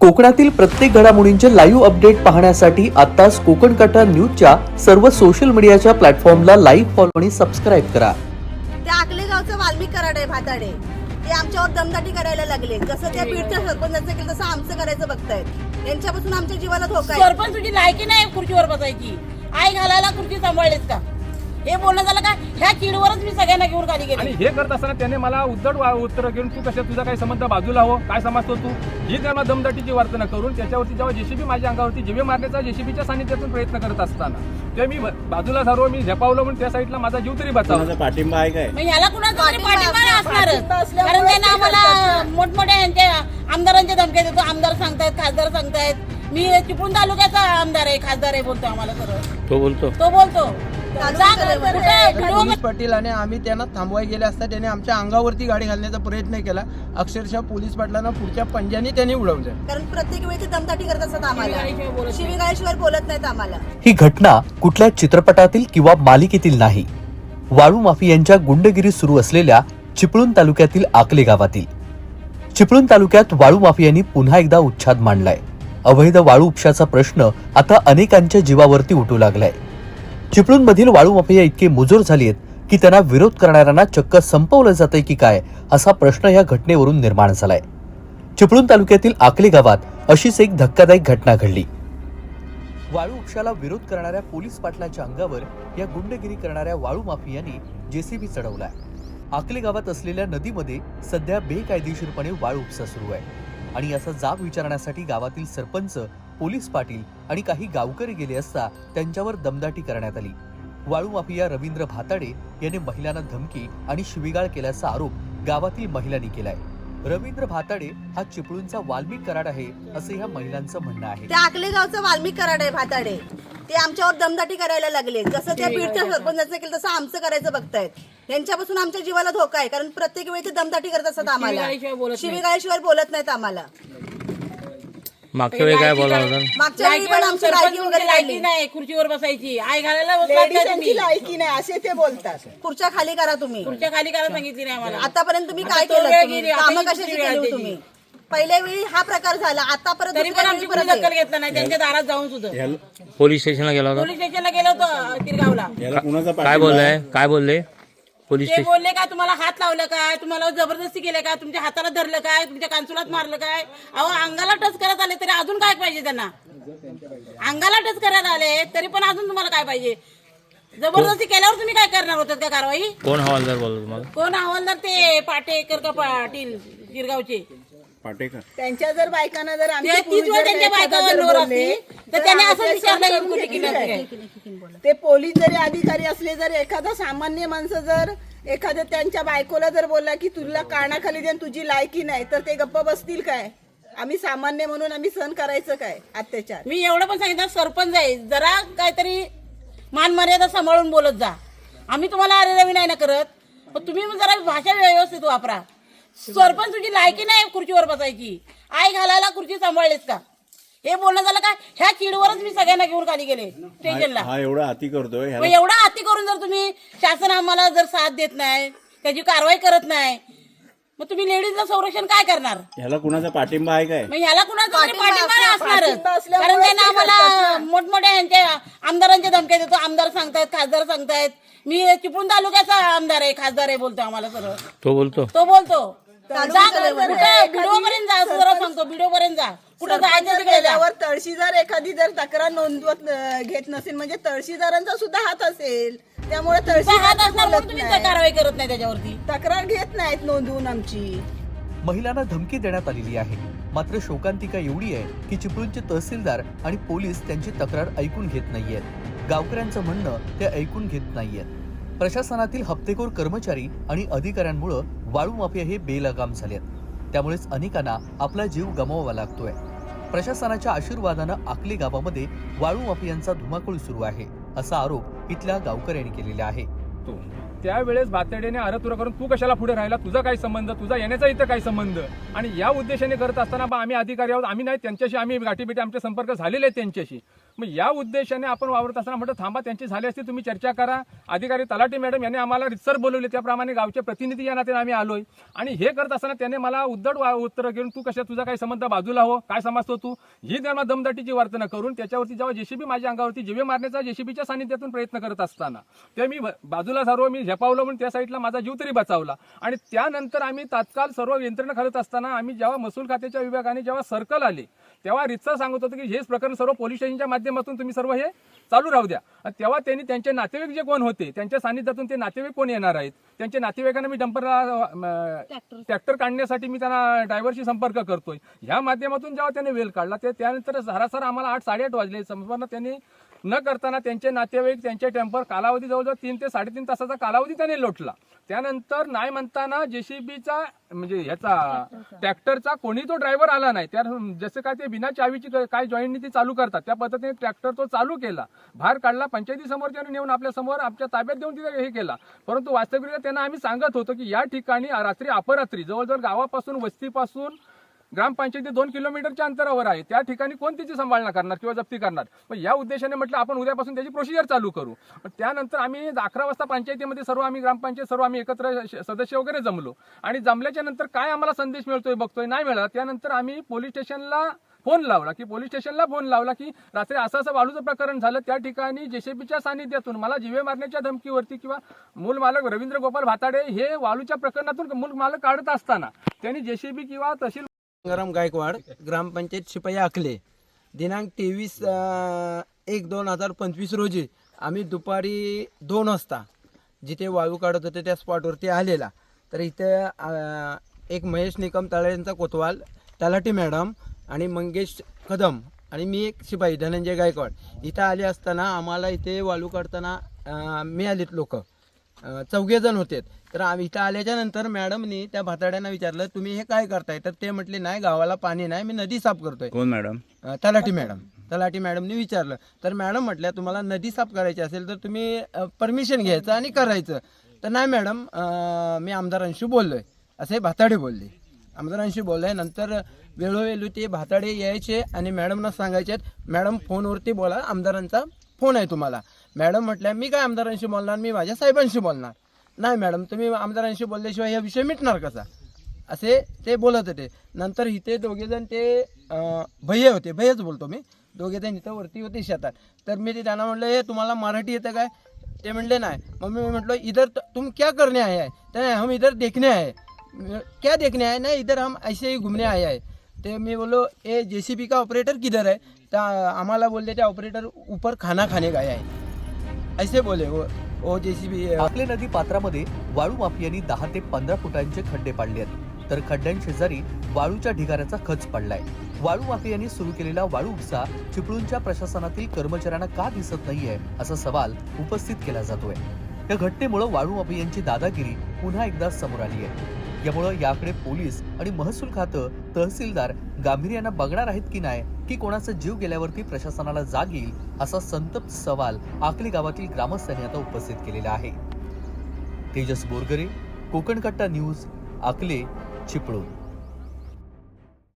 कोकणातील प्रत्येक घडामोडींचे लाईव्ह अपडेट पाहण्यासाठी आताच कोकण कटा न्यूजच्या सर्व सोशल मीडियाच्या प्लॅटफॉर्मला लाईव्ह फॉलो आणि सबस्क्राईब करा. त्या आकलेगावचं वाल्मिक कराड आहे भाताडे ते आमच्यावर दमदाटी करायला लागले. जसं त्या बीडच्या सरपंचाचं केलं तसं आमचं करायचं बघतायत. यांच्यापासून आमच्या जीवाला धोका आहे. सरपंच तुझी लायकी नाही खुर्चीवर बसायची. आई घालायला खुर्ची सांभाळलीस का? हे बोलणं झालं का? ह्या चिडवरच मी सगळ्यांना घेऊन खाली आणि गेले हे करत असताना त्याने मला उद्धट उत्तर घेऊन तू कशा तुझा काही संबंध बाजूला हो. काय समजतो तू? ही त्यांना दमदाटीची वर्तन करून त्याच्यावरती जेव्हा जेसीबी माझ्या अंगावरती जीवे मारण्याचा जेसीबीच्या सानिध्यातून प्रयत्न करत असताना ते मी बाजूला सर्व मी झेपावलं म्हणून त्या साईडला माझा जीव तरी बचावला. पाठिंबा आहे काय? मग ह्याला कुणाचा तरी पाठिंबा असणारच. कारण त्यांना आम्हाला मोठमोठ्या यांच्या आमदारांच्या धमक्या देतो. आमदार सांगतायत खासदार सांगतायत. मी चिपळूण तालुक्याचा आमदार आहे खासदार आहे बोलतो आम्हाला सरळ तो बोलतो? तो बोलतो. तालुका जा, कलेवर कुठे आहे. व्हिडिओ पोलीस पाटील आणि आम्ही त्यांना थांबवाय गेले असता त्याने आमच्या अंगावरती गाडी घालण्याचा प्रयत्न केला. अक्षरशः पोलीस पाटलांना पुढच्या पंजाने त्यांनी उडवलं. कारण प्रत्येक वेळी ते दमदाटी करत असतात आम्हाला. बोलत नाही. बोलत नाहीत आम्हाला. ही घटना कुठल्या चित्रपटातील किंवा मालिकेतील नाही. वाळू माफियांच्या गुंडगिरी सुरू असलेल्या चिपळूण तालुक्यातील आकले गावातील. चिपळूण तालुक्यात वाळू माफियांनी पुन्हा एकदा उच्छाद मांडलाय. अवैध वाळू उपशाचा प्रश्न आता अनेकांच्या जीवावरती उठू लागलाय. चिपळूणमधील वाळू माफिया इतके मुजोर आहेत की त्यांना विरोध करणाऱ्यांना चक्क संपवलं जातंय की काय असा प्रश्न या घटनेवरून निर्माण झालाय. चिपळूण तालुक्यातील आकले गावात अशीच एक धक्कादायक घटना घडली. वाळू उपशाला विरोध करणाऱ्या पोलीस पाटलाच्या अंगावर या गुंडगिरी करणाऱ्या वाळू माफियांनी जेसीबी चढवलाय. आकले गावात असलेल्या नदीमध्ये सध्या बेकायदेशीरपणे वाळू उपसा सुरू आहे. आणि याचा जाब विचारण्यासाठी गावातील सरपंच पोलीस पाटील आणि काही गावकरी गेले असता त्यांच्यावर दमदाटी करण्यात आली. वाळू माफिया रवींद्र भाताडे यांनी महिलांना धमकी आणि शिवीगाळ केल्याचा आरोप गावातील महिलांनी केलाय. रवींद्र भाताडे हा चिपळूणचा वाल्मिक कराड आहे असं या महिलांचं म्हणणं आहे. त्या आकलेगावचं वाल्मिक कराड आहे भाताडे. ते आमच्यावर दमदाटी करायला लागले. जसं त्या बीडच्या सरपंचाचं केलं तसं आमचं करायचं बघतायत. यांच्यापासून आमच्या जीवाला धोका आहे कारण प्रत्येक वेळी ते दमदाटी करत असतात आम्हाला. शिवीगाळीशिवाय बोलत नाहीत आम्हाला. मागच्या वेळी काय होता? मागच्या वेळी पण आमची लायकी वगैरे लायकी काढली. नाही खुर्चीवर बसायची. आई घालायला बसलात काय तुम्ही? लायकी नाही असे ते बोलतात. खुर्च्या खाली करा तुम्ही. खुर्च्या खाली करायला सांगितली नाही आम्हाला. आतापर्यंत तुम्ही आता काय तो केलं वेळ आता कामं ही दुसरी कशाची वेळ केली आली तुम्ही? पहिल्या वेळी हा प्रकार झाला आता परत तरी पण दुसऱ्या आमची वेळी कुणी परत दखल. घेतला नाही त्यांच्या दारात जाऊन सुद्धा. पोलीस स्टेशनला गेला होता? पोलीस स्टेशनला गेलो होतो तिरगावला कुणाचा काय पाठिंबा बोललाय? काय बोलले? पोलीस ते स्टेशन बोलले का तुम्हाला हात लावलं काय? तुम्हाला जबरदस्ती केलं काय? तुमच्या हाताला धरलं काय? तुमच्या कांचुलात मारलं काय? अहो अंगाला टच करत आले तरी अजून काय पाहिजे त्यांना? अंगाला टच करायला आले तरी पण अजून तुम्हाला काय पाहिजे? जबरदस्ती केल्यावर तुम्ही काय करणार होतात का कारवाई? कोण हवालदार बोलला तुम्हाला? कोण हवालदार ते पाटेकर का पाटील गिरगावचे पाटेकर त्यांच्या जर बायकांना जर आमचे ते तीच वेळ जर त्यांच्या एखादा बायकावर जर नोर बोलले, असती तर तर त्याने आम्ही असं ते विचारलं की कुठे ते पोलीस जरी अधिकारी असले जर एखादा सामान्य माणसं जर एखाद्या त्यांच्या बायकोला जर बोलला की तुला कानाखाली देऊन तुझी लायकी नाही तर ते गप्प बसतील काय? आम्ही सामान्य म्हणून आम्ही सहन करायचं काय अत्याचार? मी एवढं पण सांगितलं सरपंच आहे जरा काहीतरी मान मर्यादा सांभाळून बोलत जा. आम्ही तुम्हाला अरे रवी नाही ना करत पण तुम्ही मग जरा भाषा व्यवस्थित वापरा. सरपंच तुझी लायकी नाही खुर्चीवर बसायची. आई घालायला खुर्ची सांभाळलीस का? हे बोलणं झालं का? ह्या चिडवरच मी सगळ्यांना घेऊन खाली गेले स्टेशनला. हा एवढा अति करतोय मग ह्याला एवढा हाती करून जर तुम्ही शासन आम्हाला जर साथ देत नाही त्याची कारवाई करत नाही मग तुम्ही लेडीजला संरक्षण काय करणार? ह्याला कुणाचा पाठिंबा आहे काय? मग ह्याला कुणाचा तरी पाठिंबा पाठिंबा असला- असणारच. पाठिंबा असल्यामुळे कारण त्यांना आम्हाला मोठमोठ्या यांच्या आमदारांच्या धमक्या देतो. आमदार सांगतायत खासदार सांगतायत. मी चिपळूण तालुक्याचा आमदार आहे खासदार आहे बोलतो आम्हाला सरळ तो बोलतो. तो बोलतो. जा कुठे? व्हिडिओ पर्यंत जा सरळ सांगतो. व्हिडिओ पर्यंत जा. कुठं जायचं तिकडे जा. तळशीदार एखादी जर तक्रार नोंदवत अं, घेत नसेल म्हणजे तळशीदारांचा सुद्धा हात असेल. त्यामुळे तुमचा हात तळशीदार असणार म्हणून बोलत तुम्ही नाही. कारवाई करत नाही त्याच्यावरती. तक्रार घेत नाहीत नोंदवून आमची. महिलांना धमकी देण्यात आलेली आहे. मात्र शोकांतिका एवढी आहे की चिपळूणचे तहसीलदार आणि पोलीस त्यांची तक्रार ऐकून घेत नाहीयेत. गावकऱ्यांचं म्हणणं ते ऐकून घेत नाहीयेत. प्रशासनातील हप्तेखोर कर्मचारी आणि अधिकाऱ्यांमुळं वाळू माफिया हे बेलगाम झालेत. त्यामुळेच अनेकांना आपला जीव गमवावा लागतोय. प्रशासनाच्या आशीर्वादानं आकले गावामध्ये वाळू माफियांचा धुमाकूळ सुरू आहे असा आरोप इथल्या गावकऱ्यांनी केलेला आहे. तो त्यावेळेस अर तुरा करून तू कशाला पुढे राहिला? तुझा काय संबंध? तुझा येण्याचा इथं काय संबंध? आणि या उद्देशाने करत असताना बा आम्ही अधिकारी आहोत आम्ही नाही त्यांच्याशी आम्ही गाठीबिटी आमचे संपर्क झालेले आहेत त्यांच्याशी. मग या उद्देशाने आपण वावरत असताना म्हटलं थांबा त्यांची झाली असती तुम्ही चर्चा करा. अधिकारी तलाटी मॅडम यांनी आम्हाला रितसर बोलवले त्याप्रमाणे गावचे प्रतिनिधी या नात्याने आम्ही आलोय. आणि हे करत असताना त्याने मला उद्धट वा- उत्तर घेऊन तू कशा तुझा काही संबंध बाजूला हो काय समजतो तू? ही त्यांना दमदाटीची वर्तन करून त्याच्यावरती जेव्हा जेसीबी माझ्या अंगावरती जिवे मारण्याचा जेसीबीच्या सानिध्यातून प्रयत्न करत असताना ते मी बाजूला सर्व मी झेपावलं म्हणून त्या साईडला माझा जीव तरी बचावला. आणि त्यानंतर आम्ही तात्काळ सर्व यंत्रणा करत असताना आम्ही जेव्हा महसूल खात्याच्या विभागाने जेव्हा सर्कल आले तेव्हा रितसर सांगत होतो की हेच प्रकरण सर्व पोलीस स्टेशनच्या माध्यमातून तुम्ही सर्व हे चालू राहू द्या. आणि तेव्हा त्यांनी त्यांचे नातेवाईक जे कोण होते त्यांच्या सानिध्यातून ते नातेवाईक कोण येणार आहेत? त्यांच्या नातेवाईकांना मी डंपरला ट्रॅक्टर काढण्यासाठी मी त्यांना ड्रायव्हरशी संपर्क करतोय. ह्या माध्यमातून जेव्हा त्याने वेळ काढला ते त्यानंतर सरासर आम्हाला आठ साडेआठ वाजले. संपूर्ण त्यांनी न करताना त्यांचे नातेवाईक त्यांचे टेम्पर कालावधी जवळजवळ तीन ते साडेतीन तासाचा कालावधी त्याने लोटला. त्यानंतर नाही म्हणताना जेसीबीचा म्हणजे ह्याचा ट्रॅक्टरचा कोणी तो ड्रायव्हर आला नाही. त्या जसं काय ते बिना चावीची काय जॉईंटनी ती चालू करतात त्या पद्धतीने ट्रॅक्टर तो चालू केला. बाहेर काढला पंचायती समोर त्याने नेऊन आपल्यासमोर आमच्या ताब्यात देऊन तिथे हे केला. परंतु वास्तविकरित्या त्यांना आम्ही सांगत होतो की या ठिकाणी रात्री अपरात्री जवळजवळ गावापासून वस्तीपासून ग्रामपंचायती दोन किलोमीटरच्या अंतरावर आहे. त्या ठिकाणी कोण त्याची सांभाळणा करणार किंवा जप्ती करणार? पण या उद्देशाने म्हटलं आपण उद्यापासून त्याची प्रोसिजर चालू करू. पण त्यानंतर आम्ही अकरा वाजता पंचायतीमध्ये सर्व आम्ही ग्रामपंचायत सर्व आम्ही एकत्र सदस्य वगैरे जमलो. आणि जमल्याच्या नंतर काय आम्हाला संदेश मिळतोय बघतोय नाही मिळाला त्यानंतर आम्ही पोलीस स्टेशनला फोन लावला की पोलीस स्टेशनला फोन लावला की रात्री असं असं वाळूचं प्रकरण झालं त्या ठिकाणी जेसीबीच्या सानिध्यातून मला जीवे मारण्याच्या धमकीवरती किंवा मूल मालक रवींद्र गोपाल भाताडे हे वाळूच्या प्रकरणातून मूल मालक काढत असताना त्यांनी जेसीबी किंवा तहसील गंगाराम गायकवाड ग्रामपंचायत शिपाई आखले दिनांक तेवीस एक दोन हजार पंचवीस रोजी आम्ही दुपारी दोन वाजता जिथे वाळू काढत होते त्या स्पॉटवरती आलेला. तर इथे एक महेश निकम तळ्यांचा कोतवाल तलाठी मॅडम आणि मंगेश कदम आणि मी एक शिपाई धनंजय गायकवाड. इथं आले असताना आम्हाला इथे वाळू काढताना मिळालीत लोक. जण होते. तर आम्ही इथं आल्याच्यानंतर मॅडमनी त्या भाताड्यांना विचारलं तुम्ही हे काय करताय? तर ते म्हटले नाही गावाला पाणी नाही मी नदी साफ करतोय. कोण मॅडम? तलाठी मॅडम. तलाठी मॅडमनी विचारलं. तर मॅडम म्हटल्या तुम्हाला नदी साफ करायची असेल तर तुम्ही परमिशन घ्यायचं आणि करायचं. तर नाही मॅडम मी आमदारांशी बोललोय. असे भाताडे बोलले. आमदारांशी बोललोय नंतर वेळोवेळी ते भाताडे यायचे आणि मॅडमना सांगायचे मॅडम फोनवरती बोला आमदारांचा फोन आहे तुम्हाला. मॅडम म्हटल्या मी काय आमदारांशी बोलणार? मी माझ्या साहेबांशी बोलणार? नाही मॅडम तुम्ही आमदारांशी बोलल्याशिवाय हा विषय मिटणार कसा? असे ते बोलत होते. नंतर इथे दोघेजण ते अं, भैया होते. भैयाच बोलतो मी. दोघेजण इथं वरती होते शेतात. तर मी ते त्यांना म्हटलं हे तुम्हाला मराठी येतं काय? ते म्हणले नाही. मग मी म्हटलं इधर तुम क्या करणे आहे तर नाही, हम इधर देखणे आहे क्या देखणे आहे नाही इधर हम ऐसे ही घुमणे आए आहे ते मी बोलो ए जे सी बी का ऑपरेटर किधर है? त्या आम्हाला बोलले ते ऑपरेटर ऊपर खाना खाने काय आहे ऐसे बोले वो वो जेसीबी आपले नदी पात्रामध्ये वाळू माफियांनी दहा ते पंधरा फुटांचे खड्डे पाडले आहेत. तर खड्ड्यांशेजारी वाळूच्या ढिगाऱ्याचा खच पडलाय. वाळू माफियांनी सुरू केलेला वाळू उपसा चिपळूणच्या प्रशासनातील कर्मचाऱ्यांना का दिसत नाहीये असा सवाल उपस्थित केला जातोय. या घटनेमुळे वाळू माफियांची दादागिरी पुन्हा एकदा समोर आली आहे यामुळं याकडे पोलीस आणि महसूल खातं तहसीलदार गांभीर्यानं बघणार आहेत की नाही की कोणाचा जीव गेल्यावरती प्रशासनाला जाग येईल असा संतप्त सवाल आकली गावातील ग्रामस्थांनी आता उपस्थित केलेला आहे. तेजस बोरगरे कोकणकट्टा न्यूज आकले चिपळूण.